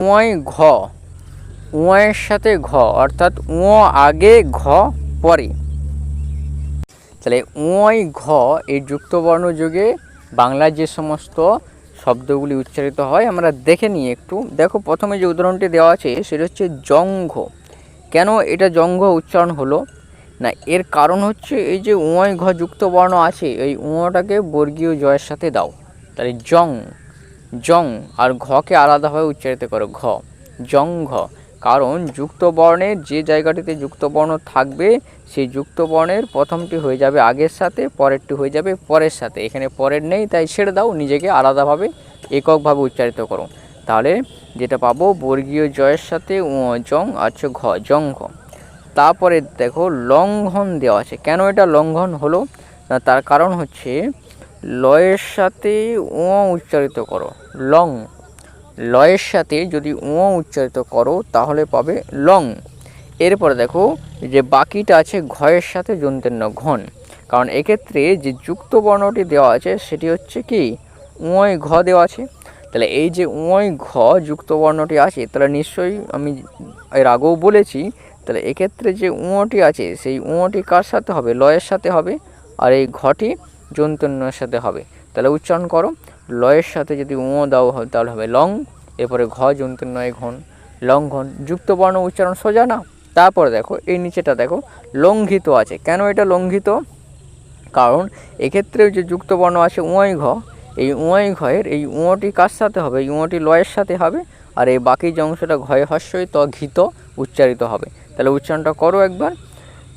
উঁয় ঘ। উঁয়ের সাথে ঘ, অর্থাৎ উঁ আগে, ঘ পরে। তাহলে উঁয় ঘ এই যুক্তবর্ণ যুগে বাংলার যে সমস্ত শব্দগুলি উচ্চারিত হয়, আমরা দেখে নিই একটু। দেখো, প্রথমে যে উদাহরণটি দেওয়া আছে, সেটা হচ্ছে জঙ্ঘ। কেন এটা জঙ্ঘ উচ্চারণ হলো? না, এর কারণ হচ্ছে এই যে উঁয় ঘ যুক্ত বর্ণ আছে, এই উঁটাকে বর্গীয় জয়ের সাথে দাও। তাহলে জং। জং আর ঘকে আলাদাভাবে উচ্চারিত করো ঘ। জং ঘ। কারণ যুক্ত বর্ণের যে জায়গাটিতে যুক্ত বর্ণ থাকবে, সেই যুক্ত বর্ণের প্রথমটি হয়ে যাবে আগের সাথে, পরেরটি হয়ে যাবে পরের সাথে। এখানে পরের নেই, তাই ছেড়ে দাও, নিজেকে আলাদাভাবে, এককভাবে উচ্চারিত করো। তাহলে যেটা পাবো, বর্গীয় জয়ের সাথে জং আছে ঘ, জং ঘ। তারপরে দেখো লঙ্ঘন দেওয়া আছে। কেন এটা লঙ্ঘন হলো? তার কারণ হচ্ছে লয়ের সাথে ও উচ্চারিত করো, লং। লয়ের সাথে যদি ও উচ্চারিত করো, তাহলে পাবে লং। এরপরে দেখো যে বাকিটা আছে ঘয়ের সাথে যন্ত্রেণ্য, ঘন। কারণ এক্ষেত্রে যে যুক্ত বর্ণটি দেওয়া আছে, সেটি হচ্ছে কি? উঁয় ঘ দেওয়া আছে। তাহলে এই যে উঁয় ঘ যুক্ত বর্ণটি আছে, তাহলে নিশ্চয়ই আমি এর আগেও বলেছি, তাহলে এক্ষেত্রে যে উঁটি আছে, সেই উঁটি কার সাথে হবে? লয়ের সাথে হবে। আর এই ঘটি যন্তন্যের সাথে হবে। তাহলে উচ্চারণ করো। লয়ের সাথে যদি উঁ দাও হয়, তাহলে হবে লং, এরপরে ঘ যন্তন্যয় ঘন লঙ্ঘন যুক্ত বর্ণ উচ্চারণ সোজা না? তারপরে দেখো, এই নিচেটা দেখো, লঙ্ঘিত আছে। কেন এটা লঙ্ঘিত? কারণ এক্ষেত্রে যে যুক্ত বর্ণ আছে উঁয় ঘ, এই উঁয় ঘয়ের, এই উঁটি কার সাথে হবে? এই উঁটি লয়ের সাথে হবে। আর এই বাকি যে অংশটা ঘয়ে হস্যই ত ঘিত উচ্চারিত হবে। তাহলে উচ্চারণটা করো একবার।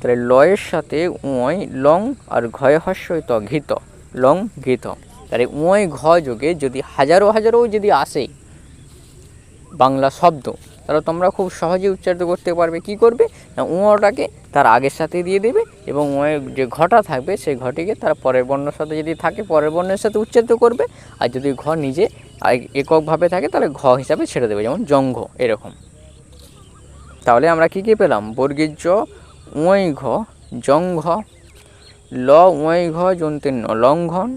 তাহলে লয়ের সাথে উঁয় লং আর ঘয় হস্যই ত ঘিত। লং ঘৃত। তাহলে উঁয় ঘ যোগে যদি হাজারো হাজারো যদি আসে বাংলা শব্দ, তাহলে তোমরা খুব সহজেই উচ্চারিত করতে পারবে। কি করবে? না উঁটাকে তার আগের সাথে দিয়ে দেবে এবং উঁয়ের যে ঘটা থাকবে, সেই ঘটিকে তার পরের বর্ণের সাথে যদি থাকে, পরের বর্ণের সাথে উচ্চারিত করবে। আর যদি ঘ নিজে এককভাবে থাকে, তাহলে ঘ হিসাবে ছেড়ে দেবে। যেমন জঙ্ঘ, এরকম। তাহলে আমরা কী কী পেলাম? বর্গীর উঁই ঘ জঙ্ঘ ল উঁই ঘ যন্তীর্ণ লঙ্ঘন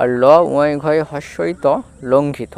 আর ল উঁই ঘয়ে হস্যইত লঙ্ঘিত।